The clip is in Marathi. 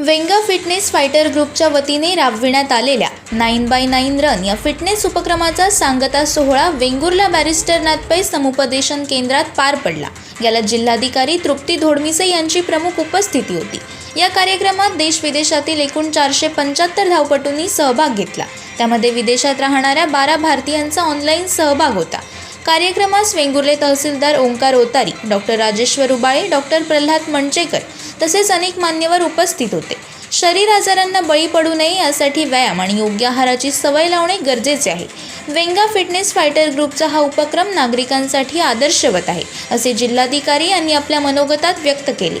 वेंगा फिटनेस फायटर ग्रुपच्या वतीने राबविण्यात आलेल्या नाईन बाय नाईन रन या फिटनेस उपक्रमाचा सांगता सोहळा वेंगुर्ला बॅरिस्टर नाथपै समुपदेशन केंद्रात पार पडला. याला जिल्हाधिकारी तृप्ती धोडमिसे यांची प्रमुख उपस्थिती होती. या कार्यक्रमात देश विदेशातील एकूण चारशे पंच्याहत्तर धावपटूंनी सहभाग घेतला. त्यामध्ये विदेशात राहणाऱ्या बारा भारतीयांचा ऑनलाईन सहभाग होता. कार्यक्रमास वेंगुर्ले तहसीलदार ओंकार ओतारी डॉक्टर राजेश्वर उबाळे डॉक्टर प्रल्हाद मंचेकर तसेच अनेक मान्यवर उपस्थित होते. शरीर आजारांना बळी पडू नये यासाठी व्यायाम आणि योग्य आहाराची सवय लावणे गरजेचे आहे. वेंगा फिटनेस फायटर ग्रुपचा हा उपक्रम नागरिकांसाठी आदर्शवत आहे असे जिल्हाधिकारी यांनी आपल्या मनोगतात व्यक्त केले.